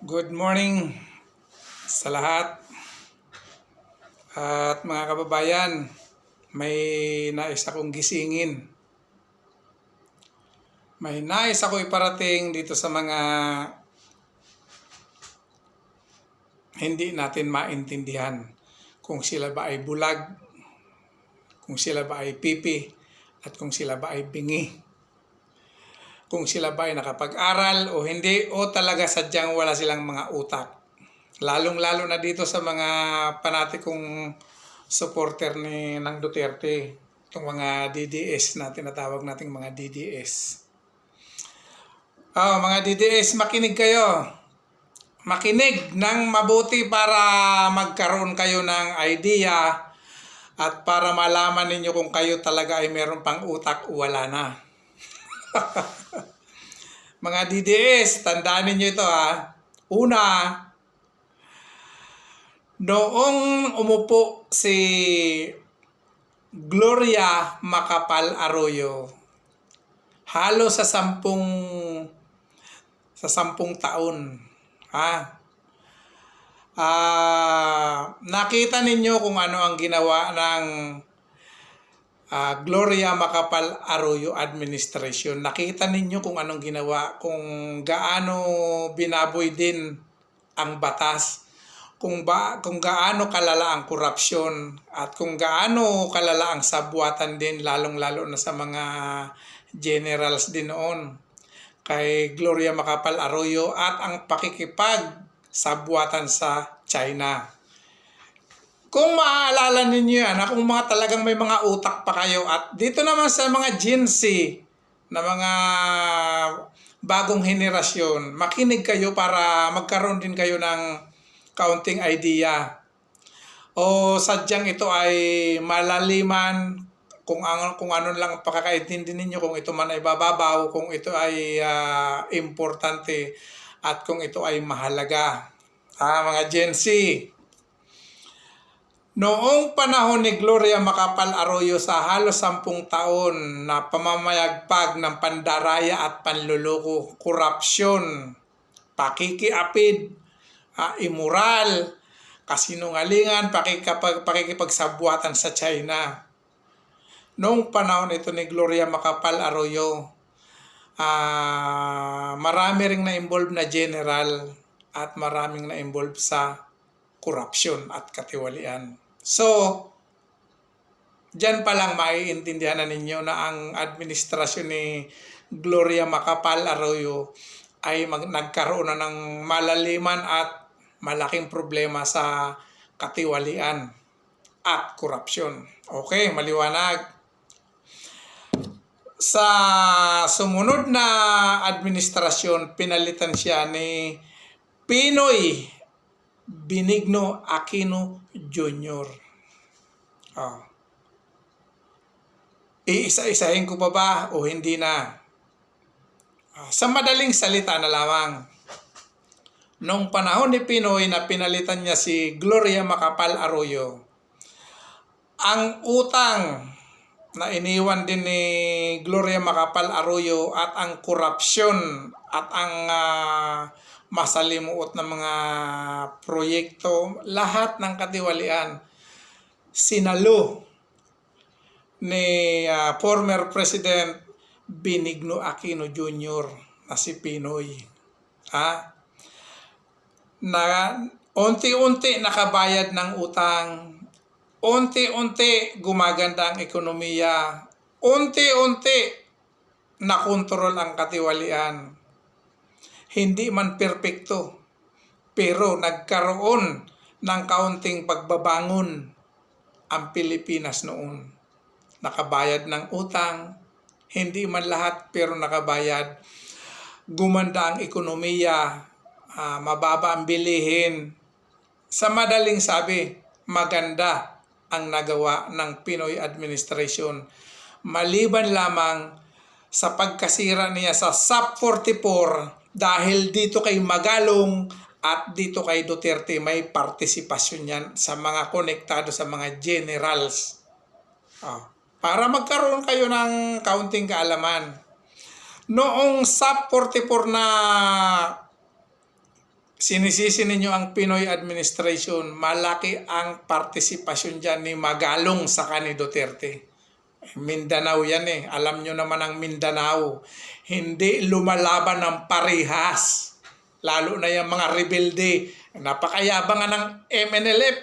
Good morning sa lahat. At mga kababayan, may nais akong gisingin. May nais ako iparating dito sa mga hindi natin maintindihan kung sila ba ay bulag, kung sila ba ay pipi, at kung sila ba ay bingi kung sila ba ay nakapag-aral o hindi o talaga sadyang wala silang mga utak. Lalong-lalo na dito sa mga panatikong supporter ni ng Duterte, itong mga DDS na tinatawag nating mga DDS. Oh, mga DDS, makinig kayo. Makinig ng mabuti para magkaroon kayo ng idea at para malaman ninyo kung kayo talaga ay meron pang utak o wala na. Mga DDS, tandaan ninyo ito ha. Una, noong umupo si Gloria Macapal Arroyo, halos sa sampung sa sampung taon. Ha? Ah, nakita ninyo kung ano ang ginawa ng ah, Gloria Macapal Arroyo Administration. Nakita ninyo kung anong ginawa, kung gaano binaboy din ang batas, kung ba kung gaano kalala ang korupsyon at kung gaano kalala ang sabwatan din lalong-lalo na sa mga generals din noon kay Gloria Macapal Arroyo at ang pakikipag sabwatan sa China. Kung maaalala ninyo yan, kung mga talagang may mga utak pa kayo at dito naman sa mga Gen Z na mga bagong henerasyon, makinig kayo para magkaroon din kayo ng kaunting idea. O sadyang ito ay malaliman kung ano kung ano lang ang pakakaintindi ninyo kung ito man ay bababaw, kung ito ay ah, importante at kung ito ay mahalaga. Ah, mga Gen Z, Noong panahon ni Gloria Macapal Arroyo sa halos sampung taon na pamamayagpag ng pandaraya at panluloko, korupsyon, pakikiapid, ah, immoral, kasinungalingan, pakikipag, pakikipagsabwatan sa China. Noong panahon ito ni Gloria Macapal Arroyo, ah, marami ring na-involve na general at maraming na-involve sa korupsyon at katiwalian. So, Diyan pa lang maiintindihan na ninyo na ang administrasyon ni Gloria Macapal Arroyo ay mag, nagkaroon na ng malaliman at malaking problema sa katiwalian at korupsyon. Okay, maliwanag. Sa sumunod na administrasyon, pinalitan siya ni Pinoy Benigno Aquino Jr. Ah. Iisa-isahin ko pa ba o hindi na? Ah, sa madaling salita na lamang, nung panahon ni Pinoy na pinalitan niya si Gloria Macapal Arroyo, ang utang na iniwan din ni Gloria Macapal Arroyo at ang korupsyon at ang ah, masalimuot na mga proyekto, lahat ng katiwalian, sinalo ni ah, former President Benigno Aquino Jr. na si Pinoy. Ha? Na unti-unti nakabayad ng utang, unti-unti gumaganda ang ekonomiya, unti-unti nakontrol ang katiwalian. Hindi man perpekto, pero nagkaroon ng kaunting pagbabangon ang Pilipinas noon. Nakabayad ng utang, hindi man lahat pero nakabayad. Gumanda ang ekonomiya, ah, mababa ang bilihin. Sa madaling sabi, maganda ang nagawa ng Pinoy administration. Maliban lamang sa pagkasira niya sa SAP 44 dahil dito kay Magalong at dito kay Duterte may partisipasyon yan sa mga konektado sa mga generals. Ah, para magkaroon kayo ng kaunting kaalaman. Noong SAP 44 na sinisisi ninyo ang Pinoy administration, malaki ang partisipasyon dyan ni Magalong sa ni Duterte. Mindanao yan eh. Alam nyo naman ang Mindanao. Hindi lumalaban ng parehas. Lalo na yung mga rebelde. Napakayabang nga ng MNLF.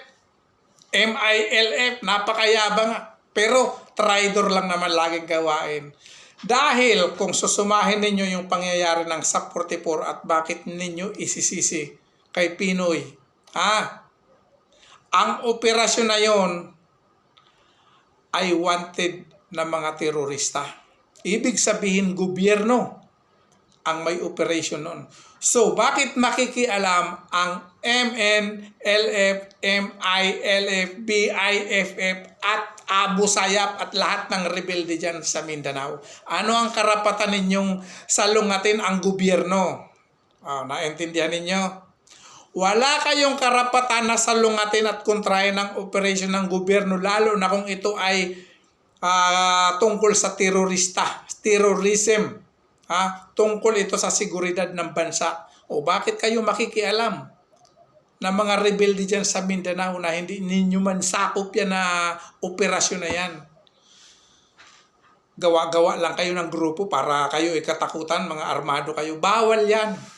MILF. Napakayabang nga. Pero traitor lang naman laging gawain. Dahil kung susumahin ninyo yung pangyayari ng SAP 44 at bakit ninyo isisisi kay Pinoy. Ha? Ang operasyon na yon ay wanted na mga terorista. Ibig sabihin gobyerno ang may operation noon. So, bakit makikialam ang MN, LF, MILF, BIFF at Abu Sayyaf at lahat ng rebelde dyan sa Mindanao? Ano ang karapatan ninyong salungatin ang gobyerno? Ah, naintindihan ninyo? Wala kayong karapatan na salungatin at kontrahin ang operasyon ng gobyerno lalo na kung ito ay ah, tungkol sa terorista, terrorism. Ha? Tungkol ito sa seguridad ng bansa. O bakit kayo makikialam na mga rebelde dyan sa Mindanao na hindi ninyo man sakop yan na operasyon na yan? Gawa-gawa lang kayo ng grupo para kayo ikatakutan, mga armado kayo. Bawal yan.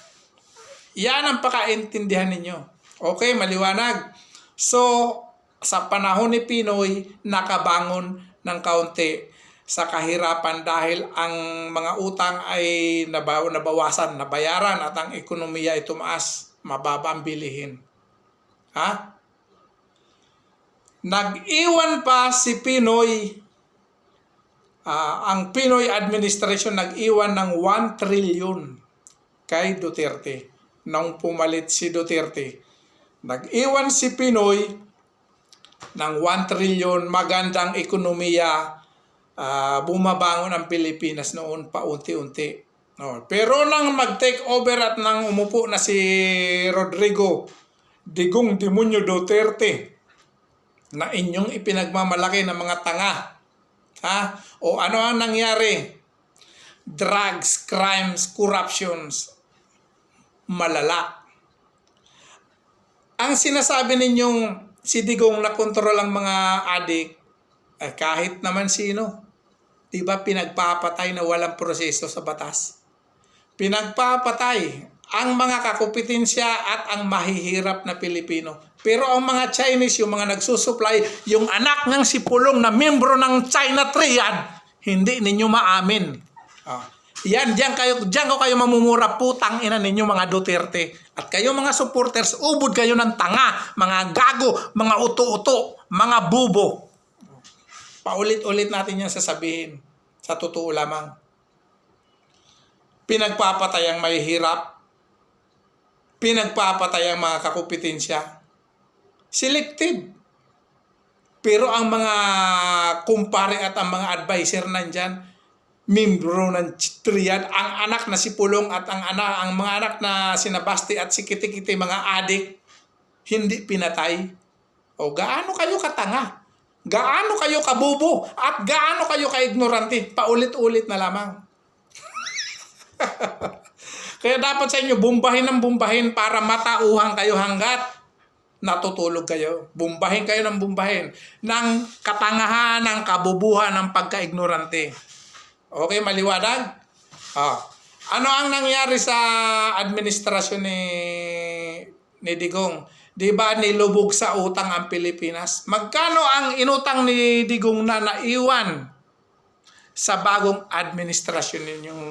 Yan ang pakaintindihan ninyo. Okay, maliwanag. So, sa panahon ni Pinoy, nakabangon ng kaunti sa kahirapan dahil ang mga utang ay nabaw, nabawasan, nabayaran at ang ekonomiya ay tumaas, mababa ang bilihin. Ha? Nag-iwan pa si Pinoy, ah, ang Pinoy administration nag-iwan ng 1 trillion kay Duterte nang pumalit si Duterte. Nag-iwan si Pinoy ng 1 trillion magandang ekonomiya ah, bumabangon ang Pilipinas noon paunti-unti. No. Pero nang mag-take over at nang umupo na si Rodrigo Digong Demonyo Duterte na inyong ipinagmamalaki ng mga tanga. Ha? O ano ang nangyari? Drugs, crimes, corruptions, malala. Ang sinasabi ninyong si Digong na kontrol ang mga adik, eh, kahit naman sino, di ba pinagpapatay na walang proseso sa batas? Pinagpapatay ang mga kakupitensya at ang mahihirap na Pilipino. Pero ang mga Chinese, yung mga nagsusupply, yung anak ng si Pulong na membro ng China Triad, hindi ninyo maamin. Ah. Yan, diyan kayo, diyan ko kayo mamumura putang ina ninyo mga Duterte. At kayo mga supporters, ubod kayo ng tanga, mga gago, mga uto-uto, mga bubo. Paulit-ulit natin yan sasabihin. Sa totoo lamang. Pinagpapatay ang may hirap. Pinagpapatay ang mga kakupitensya. Selected. Pero ang mga kumpare at ang mga advisor nandyan, membro ng triad, ang anak na si Pulong at ang anak, ang mga anak na si Nabasti at si Kitikiti, mga adik, hindi pinatay. O gaano kayo katanga? Gaano kayo kabubo? At gaano kayo kaignorante? Paulit-ulit na lamang. Kaya dapat sa inyo, bumbahin ng bumbahin para matauhan kayo hanggat natutulog kayo. Bumbahin kayo ng bumbahin ng katangahan, ng kabubuhan, ng pagka-ignorante. Okay, maliwanag? Ah. Ano ang nangyari sa administrasyon ni ni Digong? 'Di ba nilubog sa utang ang Pilipinas? Magkano ang inutang ni Digong na naiwan sa bagong administrasyon ninyong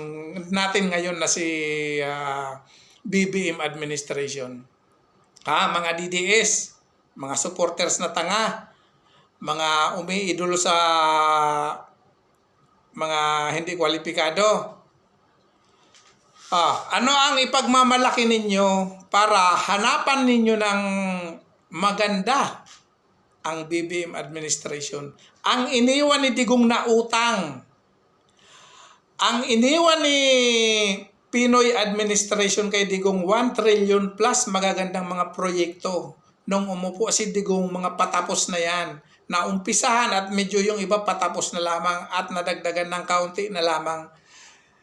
natin ngayon na si ah, BBM administration? Ha, mga DDS, mga supporters na tanga, mga umiidolo sa mga hindi kwalipikado. Ah, ano ang ipagmamalaki ninyo para hanapan ninyo ng maganda ang BBM administration? Ang iniwan ni Digong na utang, ang iniwan ni Pinoy administration kay Digong 1 trillion plus magagandang mga proyekto. Nung umupo si Digong, mga patapos na yan. Naumpisahan at medyo yung iba patapos na lamang at nadagdagan ng kaunti na lamang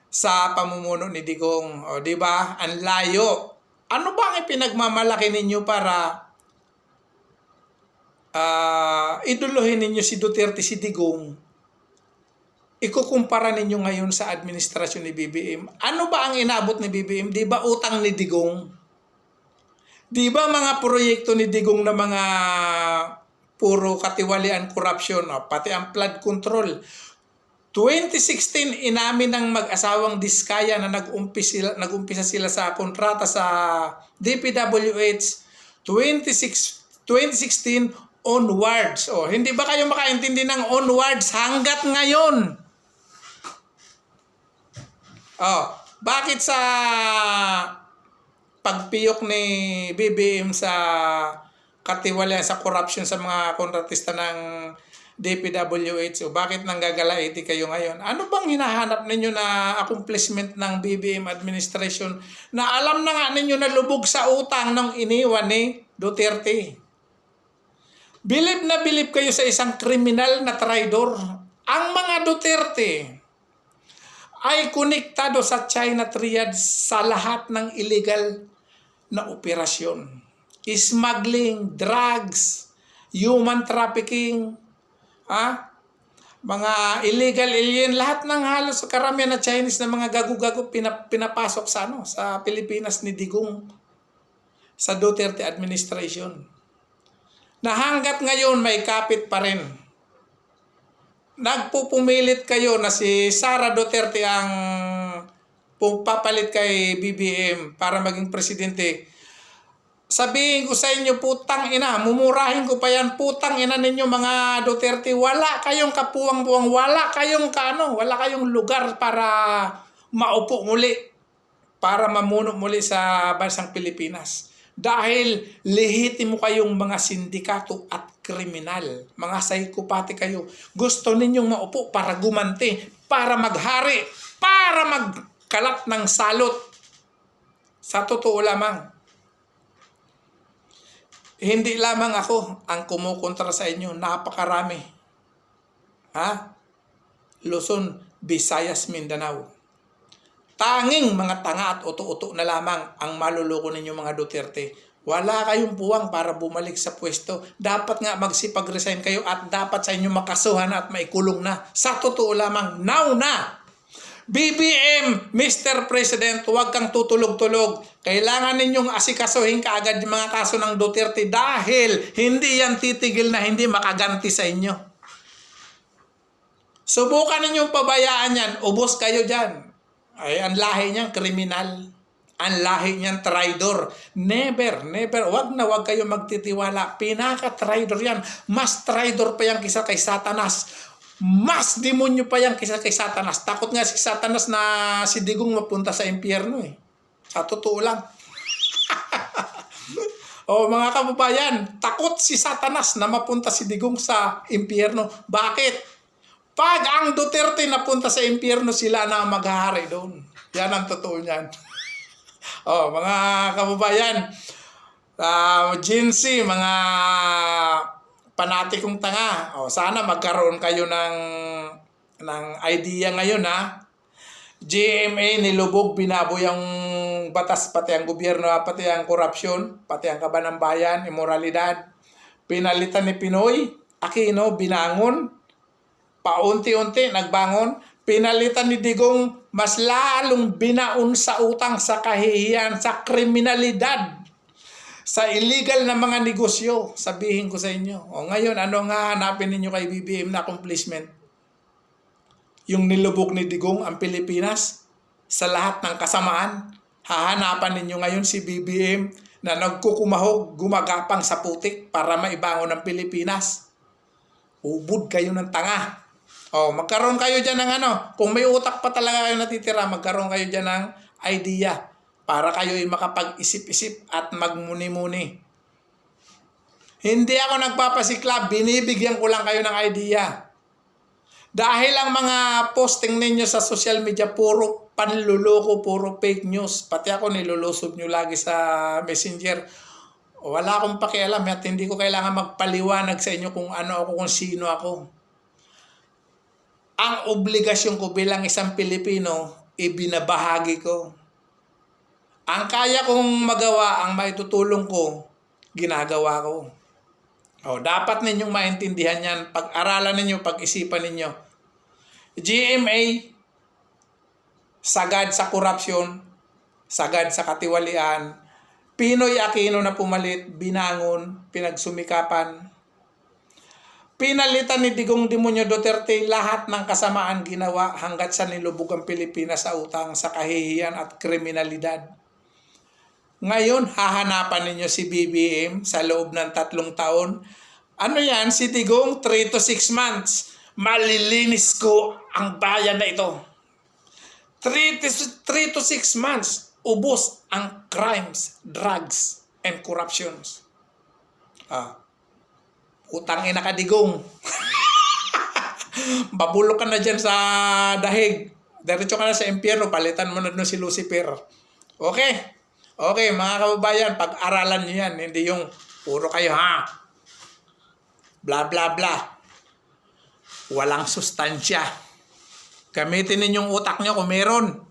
sa pamumuno ni Digong. O, di ba? Ang layo Ano ba ang ipinagmamalaki ninyo para ah iduluhin ninyo si Duterte, si Digong? Ikukumpara ninyo ngayon sa administrasyon ni BBM. Ano ba ang inabot ni BBM? Di ba utang ni Digong? Di ba mga proyekto ni Digong na mga puro katiwalian corruption, o, pati ang flood control. 2016, inamin ng mag-asawang Diskaya na nag-umpisa nag-umpisa sila sa kontrata sa DPWH 26, 2016 onwards. O, hindi ba kayo makaintindi ng onwards hanggat ngayon? Oh, bakit sa pagpiyok ni BBM sa katiwala sa corruption sa mga kontratista ng DPWH o bakit nanggagalaiti kayo ngayon? Ano bang hinahanap ninyo na accomplishment ng BBM administration na alam na nga ninyo na lubog sa utang ng iniwan ni Duterte? Bilib na bilib kayo sa isang kriminal na traidor. Ang mga Duterte, ay konektado sa China Triad sa lahat ng illegal na operasyon. Smuggling, drugs, human trafficking, ha? mga illegal alien, lahat ng halos karamihan na Chinese na mga gago-gago pinap- pinapasok sa ano sa Pilipinas ni Digong sa Duterte administration. Na hanggat ngayon may kapit pa rin nagpupumilit kayo na si Sara Duterte ang pupapalit kay BBM para maging presidente, sabihin ko sa inyo, putang ina, mumurahin ko pa yan, putang ina ninyo mga Duterte, wala kayong kapuwang-puwang, wala kayong kano, wala kayong lugar para maupo muli, para mamuno muli sa bansang Pilipinas. Dahil lehitimo kayong mga sindikato at kriminal, mga psychopathy kayo. Gusto ninyong maupo para gumanti, para maghari, para magkalat ng salot. Sa totoo lamang, hindi lamang ako ang kumukontra sa inyo, napakarami. Ha? Luzon, Visayas, Mindanao. Tanging mga tanga at uto-uto na lamang ang maluloko ninyo mga Duterte. Wala kayong puwang para bumalik sa pwesto. Dapat nga magsipag-resign kayo at dapat sa inyo makasuhan at maikulong na. Sa totoo lamang, now na! BBM, Mr. President, huwag kang tutulog-tulog. Kailangan ninyong asikasuhin kaagad yung mga kaso ng Duterte dahil hindi yan titigil na hindi makaganti sa inyo. Subukan ninyong pabayaan yan. Ubos kayo dyan. Ay, ang lahi niyan, kriminal. Ang lahi niyan, traidor. Never, never. Wag na wag kayo magtitiwala. Pinaka-traidor yan. Mas traidor pa yan kisa kay Satanas. Mas demonyo pa yan kisa kay Satanas. Takot nga si Satanas na si Digong mapunta sa impyerno eh. Sa totoo lang. o mga kababayan, takot si Satanas na mapunta si Digong sa impyerno. Bakit? Pag ang Duterte napunta sa impyerno, sila na maghahari doon. Yan ang totoo niyan. oh, mga kababayan, uh, Gen Z, mga panatikong tanga. Oh, sana magkaroon kayo ng ng idea ngayon ha. GMA nilubog binaboy ang batas pati ang gobyerno pati ang korupsyon pati ang kaban ng bayan immoralidad pinalitan ni Pinoy Aquino binangon. Paunti-unti nagbangon, pinalitan ni Digong mas lalong binaon sa utang, sa kahihiyan, sa kriminalidad, sa illegal na mga negosyo. Sabihin ko sa inyo. O ngayon, ano nga hanapin ninyo kay BBM na accomplishment? Yung nilubog ni Digong ang Pilipinas sa lahat ng kasamaan. Hahanapan ninyo ngayon si BBM na nagkukumahog, gumagapang sa putik para maibangon ang Pilipinas. Ubod kayo ng tanga. Oh, magkaroon kayo diyan ng ano, kung may utak pa talaga kayo natitira, magkaroon kayo diyan ng idea para kayo ay makapag-isip-isip at magmuni-muni. Hindi ako nagpapasiklab, binibigyan ko lang kayo ng idea. Dahil ang mga posting ninyo sa social media, puro panluloko, puro fake news. Pati ako nilulusob nyo lagi sa messenger. Wala akong pakialam at hindi ko kailangan magpaliwanag sa inyo kung ano ako, kung sino ako ang obligasyon ko bilang isang Pilipino, ibinabahagi ko Ang kaya kong magawa, ang maitutulong ko, ginagawa ko. O, dapat ninyong maintindihan yan. Pag-aralan ninyo, pag-isipan ninyo. GMA, sagad sa korupsyon, sagad sa katiwalian, Pinoy Aquino na pumalit, binangon, pinagsumikapan. Pinalitan ni Digong Demonyo Duterte lahat ng kasamaan ginawa hanggat sa nilubog ang Pilipinas sa utang, sa kahihiyan at kriminalidad. Ngayon, hahanapan ninyo si BBM sa loob ng tatlong taon. Ano yan? Si Digong, 3 to 6 months. Malilinis ko ang bayan na ito. 3 to, 3 to 6 months, ubos ang crimes, drugs, and corruptions. Ah, utang ina ka digong. Babulok ka na dyan sa dahig. Diretso ka na sa impyerno, palitan mo na doon si Lucifer. Okay? Okay, mga kababayan, pag-aralan nyo yan. Hindi yung puro kayo, ha? Bla, bla, bla. Walang sustansya. Gamitin ninyong utak nyo kung meron.